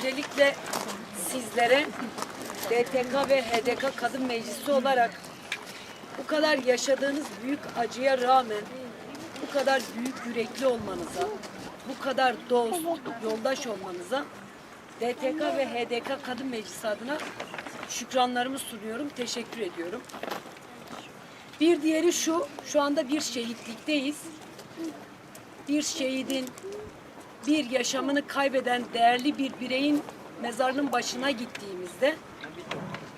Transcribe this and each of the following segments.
öncelikle sizlere DTK ve HDK Kadın Meclisi olarak bu kadar yaşadığınız büyük acıya rağmen bu kadar büyük yürekli olmanıza, bu kadar dost, yoldaş olmanıza DTK ve HDK Kadın Meclisi adına şükranlarımı sunuyorum, teşekkür ediyorum. Bir diğeri şu, şu anda bir şehitlikteyiz. Bir şehidin, bir yaşamını kaybeden değerli bir bireyin mezarının başına gittiğimizde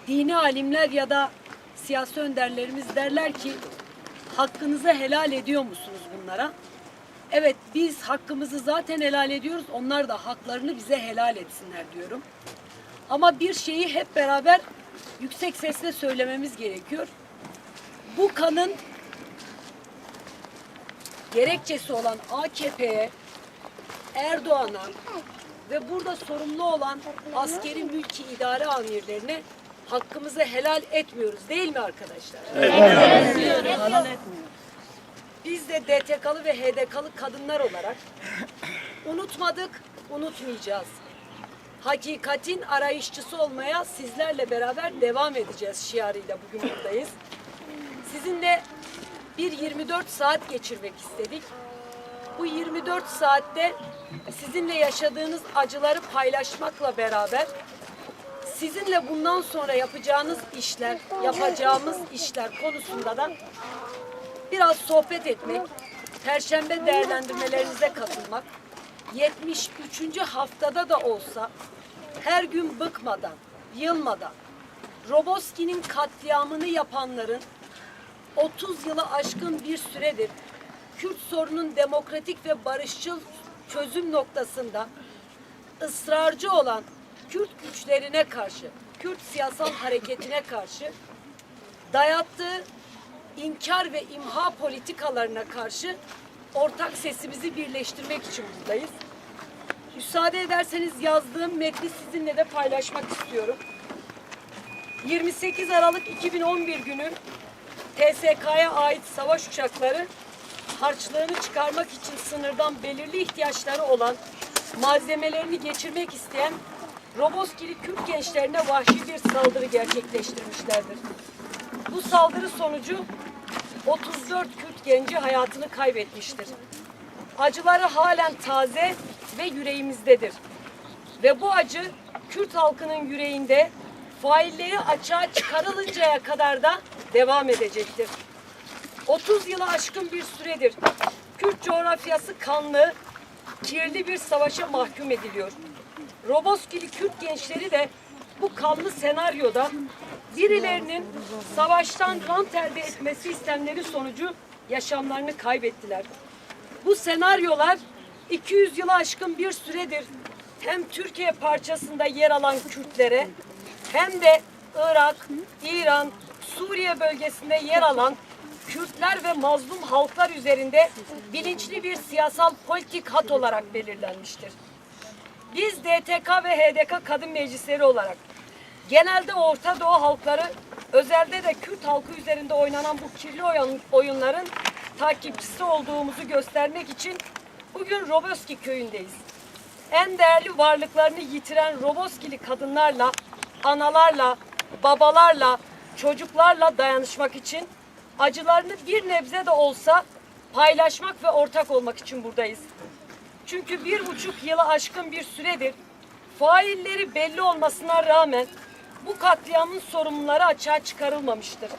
dini alimler ya da siyasi önderlerimiz derler ki hakkınızı helal ediyor musunuz bunlara? Evet biz hakkımızı zaten helal ediyoruz. Onlar da haklarını bize helal etsinler diyorum. Ama bir şeyi hep beraber yüksek sesle söylememiz gerekiyor. Bu kanın gerekçesi olan AKP'ye, Erdoğan'a ve burada sorumlu olan askeri mülki idare amirlerine hakkımızı helal etmiyoruz değil mi arkadaşlar? Evet. Biz de DTK'lı ve HDK'lı kadınlar olarak unutmadık, unutmayacağız. Hakikatin arayışçısı olmaya sizlerle beraber devam edeceğiz şiarıyla bugün buradayız. Sizinle bir 24 saat geçirmek istedik. Bu 24 saatte sizinle yaşadığınız acıları paylaşmakla beraber sizinle bundan sonra yapacağınız işler, yapacağımız işler konusunda da biraz sohbet etmek, perşembe değerlendirmelerinize katılmak, 73. haftada da olsa her gün bıkmadan, yılmadan, Roboski'nin katliamını yapanların 30 yılı aşkın bir süredir Kürt sorunun demokratik ve barışçıl çözüm noktasında ısrarcı olan Kürt güçlerine karşı, Kürt siyasal hareketine karşı dayattığı inkar ve imha politikalarına karşı ortak sesimizi birleştirmek için buradayız. Müsaade ederseniz yazdığım metni sizinle de paylaşmak istiyorum. 28 Aralık 2011 günü TSK'ya ait savaş uçakları harçlığını çıkarmak için sınırdan belirli ihtiyaçları olan malzemelerini geçirmek isteyen Roboskili Kürt gençlerine vahşi bir saldırı gerçekleştirmişlerdir. Bu saldırı sonucu 34 Kürt genci hayatını kaybetmiştir. Acıları halen taze ve yüreğimizdedir. Ve bu acı Kürt halkının yüreğinde failleri açığa çıkarılıncaya kadar da devam edecektir. 30 yılı aşkın bir süredir Kürt coğrafyası kanlı, kirli bir savaşa mahkum ediliyor. Roboskili Kürt gençleri de bu kanlı senaryoda birilerinin savaştan rant elde etmesi istemleri sonucu yaşamlarını kaybettiler. Bu senaryolar 200 yılı aşkın bir süredir hem Türkiye parçasında yer alan Kürtlere hem de Irak, İran, Suriye bölgesinde yer alan Kürtler ve mazlum halklar üzerinde bilinçli bir siyasal politik hat olarak belirlenmiştir. Biz DTK ve HDK kadın meclisleri olarak genelde Orta Doğu halkları özelde de Kürt halkı üzerinde oynanan bu kirli oyun- oyunların takipçisi olduğumuzu göstermek için bugün Roboski köyündeyiz. En değerli varlıklarını yitiren Roboskili kadınlarla, analarla, babalarla, çocuklarla dayanışmak için acılarını bir nebze de olsa paylaşmak ve ortak olmak için buradayız. Çünkü bir buçuk yılı aşkın bir süredir failleri belli olmasına rağmen bu katliamın sorumluları açığa çıkarılmamıştır.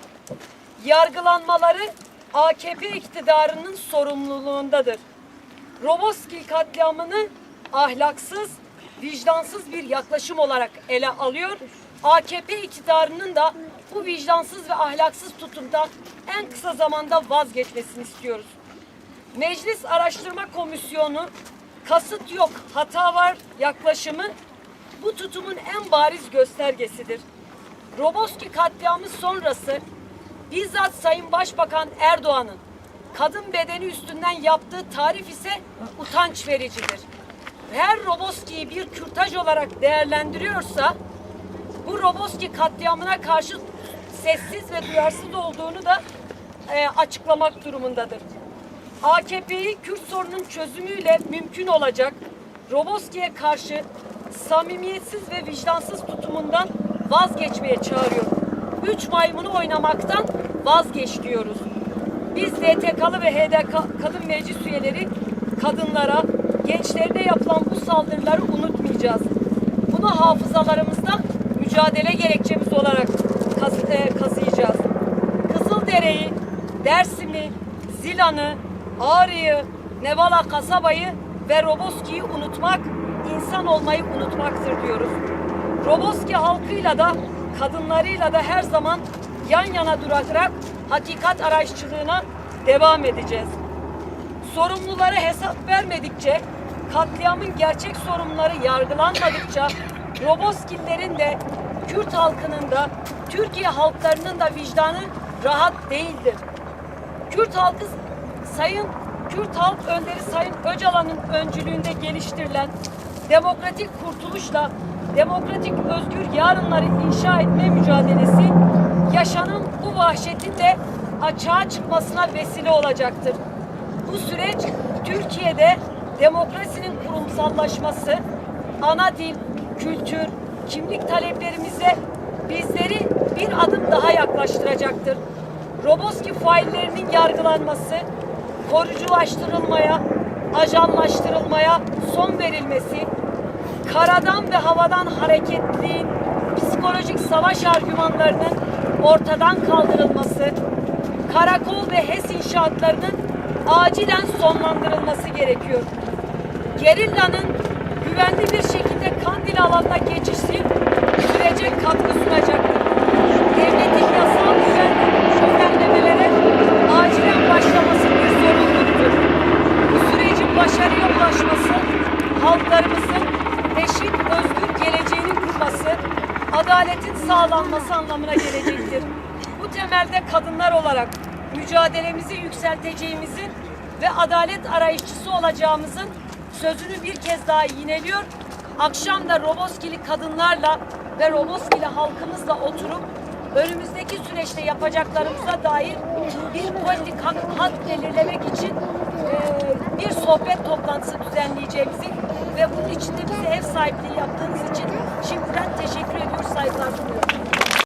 Yargılanmaları AKP iktidarının sorumluluğundadır. Roboski katliamını ahlaksız, vicdansız bir yaklaşım olarak ele alıyor. AKP iktidarının da bu vicdansız ve ahlaksız tutumdan en kısa zamanda vazgeçmesini istiyoruz. Meclis Araştırma Komisyonu kasıt yok, hata var yaklaşımı bu tutumun en bariz göstergesidir. Roboski katliamı sonrası bizzat Sayın Başbakan Erdoğan'ın kadın bedeni üstünden yaptığı tarif ise utanç vericidir. Her Roboski'yi bir kürtaj olarak değerlendiriyorsa bu Roboski katliamına karşı sessiz ve duyarsız olduğunu da e, açıklamak durumundadır. AKP'yi Kürt sorunun çözümüyle mümkün olacak Roboski'ye karşı samimiyetsiz ve vicdansız tutumundan vazgeçmeye çağırıyor. Üç maymunu oynamaktan vazgeç diyoruz. Biz DTK'lı ve HDK kadın meclis üyeleri kadınlara, gençlerine yapılan bu saldırıları unutmayacağız. Bunu hafızalarımızda mücadele gerekçemiz olarak kaz- e, kazıyacağız. Kızıldere'yi, Dersim'i, Zilan'ı, Ağrı'yı, Nevala kasabayı ve Roboski'yi unutmak, insan olmayı unutmaktır diyoruz. Roboski halkıyla da kadınlarıyla da her zaman yan yana durarak hakikat arayışçılığına devam edeceğiz. Sorumlulara hesap vermedikçe, katliamın gerçek sorumluları yargılanmadıkça, Roboskillerin de, Kürt halkının da, Türkiye halklarının da vicdanı rahat değildir. Kürt halkı Sayın Kürt Halk Önderi Sayın Öcalan'ın öncülüğünde geliştirilen demokratik kurtuluşla demokratik özgür yarınları inşa etme mücadelesi yaşanan bu vahşetin de açığa çıkmasına vesile olacaktır. Bu süreç Türkiye'de demokrasinin kurumsallaşması, ana dil, kültür, kimlik taleplerimize bizleri bir adım daha yaklaştıracaktır. Roboski faillerinin yargılanması, koruculaştırılmaya, ajanlaştırılmaya son verilmesi, karadan ve havadan hareketliliğin psikolojik savaş argümanlarının ortadan kaldırılması, karakol ve HES inşaatlarının acilen sonlandırılması gerekiyor. Gerilla'nın güvenli bir şekilde Kandil alanına geçişi sürece katkı sunacaktır. Devletin yasal düzen- düzenlemelere acilen başlaması bir zorunluluktur. Bu sürecin başarıya ulaşması, halklarımızın eşit, özgür geleceğinin kurması, adaletin sağlanması anlamına gelecektir. Bu temelde kadınlar olarak mücadelemizi yükselteceğimizin ve adalet arayışçısı olacağımızın sözünü bir kez daha yineliyor. Akşam da Roboskili kadınlarla ve Roboskili halkımızla oturup önümüzdeki süreçte yapacaklarımıza dair bir politik hak, hat belirlemek için e, bir sohbet toplantısı düzenleyeceğimizi ve bunun için de bize ev sahipliği yaptığınız için şimdiden teşekkür ediyoruz, saygılar sunuyoruz.